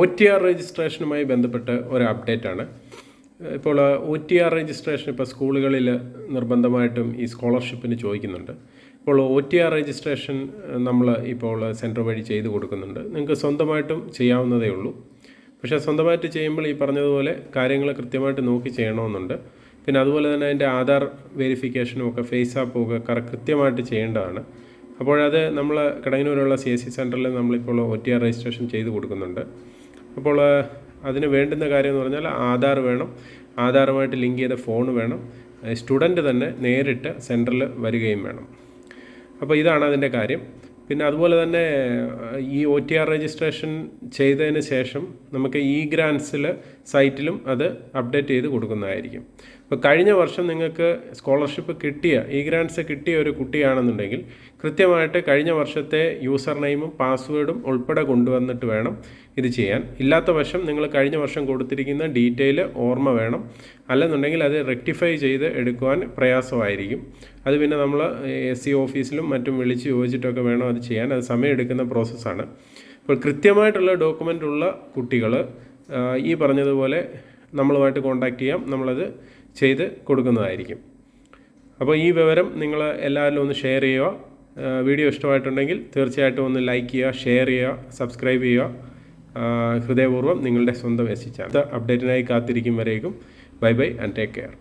O T R രജിസ്ട്രേഷനുമായി ബന്ധപ്പെട്ട് ഒരു update ആണ്. ഇപ്പോൾ ഒ ടി ആർ രജിസ്ട്രേഷൻ ഇപ്പോൾ സ്കൂളുകളിൽ നിർബന്ധമായിട്ടും ഈ സ്കോളർഷിപ്പിന് ചോദിക്കുന്നുണ്ട്. ഇപ്പോൾ ഒ ടി ആർ രജിസ്ട്രേഷൻ നമ്മൾ ഇപ്പോൾ സെന്റർ വഴി ചെയ്തു കൊടുക്കുന്നുണ്ട്. നിങ്ങൾക്ക് സ്വന്തമായിട്ടും ചെയ്യാവുന്നതേ ഉള്ളൂ. പക്ഷേ സ്വന്തമായിട്ട് ചെയ്യുമ്പോൾ ഈ പറഞ്ഞതുപോലെ കാര്യങ്ങൾ കൃത്യമായിട്ട് നോക്കി ചെയ്യണമെന്നുണ്ട്. പിന്നെ അതുപോലെ തന്നെ അതിന്റെ ആധാർ വെരിഫിക്കേഷനും ഒക്കെ ഫേസ് ആപ്പും ഒക്കെ കൃത്യമായിട്ട് ചെയ്യേണ്ടതാണ്. അപ്പോഴത് നമ്മൾ കടങ്ങനൂരുള്ള സി എസ് സി സെന്ററിൽ നമ്മളിപ്പോൾ ഒ ടി ആർ രജിസ്ട്രേഷൻ ചെയ്ത് കൊടുക്കുന്നുണ്ട്. അപ്പോൾ അതിന് വേണ്ടുന്ന കാര്യം എന്ന് പറഞ്ഞാൽ ആധാർ വേണം. ആധാറുമായിട്ട് ലിങ്ക് ചെയ്ത ഫോൺ വേണം. സ്റ്റുഡന്റ് തന്നെ നേരിട്ട് സെന്ററിൽ വരികയും വേണം. അപ്പോൾ ഇതാണ് അതിന്റെ കാര്യം. പിന്നെ അതുപോലെ തന്നെ ഈ ഒ ടി ആർ രജിസ്ട്രേഷൻ ചെയ്തതിന് ശേഷം നമുക്ക് ഇ ഗ്രാൻസിൽ സൈറ്റിലും അത് അപ്ഡേറ്റ് ചെയ്ത് കൊടുക്കുന്നതായിരിക്കും. ഇപ്പോൾ കഴിഞ്ഞ വർഷം നിങ്ങൾക്ക് സ്കോളർഷിപ്പ് കിട്ടിയ ഇ ഗ്രാൻസ് കിട്ടിയ ഒരു കുട്ടിയാണെന്നുണ്ടെങ്കിൽ കൃത്യമായിട്ട് കഴിഞ്ഞ വർഷത്തെ യൂസർ നെയിമും പാസ്വേഡും ഉൾപ്പെടെ കൊണ്ടുവന്നിട്ട് വേണം ഇത് ചെയ്യാൻ. ഇല്ലാത്ത വശം നിങ്ങൾ കഴിഞ്ഞ വർഷം കൊടുത്തിരിക്കുന്ന ഡീറ്റെയിൽ ഓർമ്മ വേണം. അല്ലെന്നുണ്ടെങ്കിൽ അത് റെക്ടിഫൈ ചെയ്ത് എടുക്കുവാൻ പ്രയാസമായിരിക്കും. അത് പിന്നെ നമ്മൾ എസ് സി ഓഫീസിലും മറ്റും വിളിച്ച് ചോദിച്ചിട്ടൊക്കെ വേണം അത് ചെയ്യാൻ. അത് സമയമെടുക്കുന്ന പ്രോസസ്സാണ്. അപ്പോൾ കൃത്യമായിട്ടുള്ള ഡോക്യുമെന്റ് ഉള്ള കുട്ടികൾ ഈ പറഞ്ഞതുപോലെ നമ്മളുമായിട്ട് കോൺടാക്റ്റ് ചെയ്യാം. നമ്മളത് ചെയ്ത് കൊടുക്കുന്നതായിരിക്കും. അപ്പോൾ ഈ വിവരം നിങ്ങൾ എല്ലാവരിലും ഒന്ന് ഷെയർ ചെയ്യുക. വീഡിയോ ഇഷ്ടമായിട്ടുണ്ടെങ്കിൽ തീർച്ചയായിട്ടും ഒന്ന് ലൈക്ക് ചെയ്യുക ഷെയർ ചെയ്യുക സബ്സ്ക്രൈബ് ചെയ്യുക. ഹൃദയപൂർവം നിങ്ങളുടെ സ്വന്തം എസ് ചാനൽ. അപ്ഡേറ്റിനായി കാത്തിരിക്കും വരേക്കും. Bye bye and take care